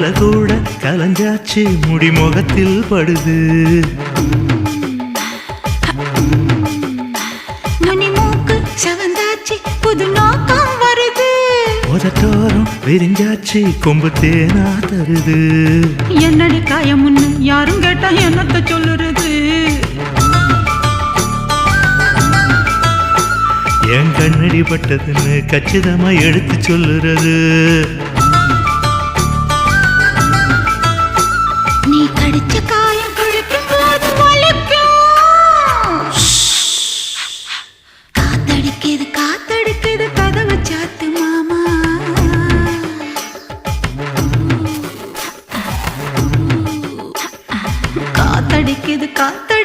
தலை கூட கலஞ்சாச்சு முடி முகத்தில் படுது உதட்டோரம் விரிஞ்சாச்சு கொம்பு தேனா தருது. என்னடி காயமுன்னு யாரும் கேட்டா என்னத்த சொல்லுறது? என் கண்ணடி பட்டதுன்னு கச்சிதமா எடுத்து சொல்லுறது. காத்தடிக்குது காத்தடிக்குது கதவை சாத்து மாமா. காத்தடிக்குது காத்த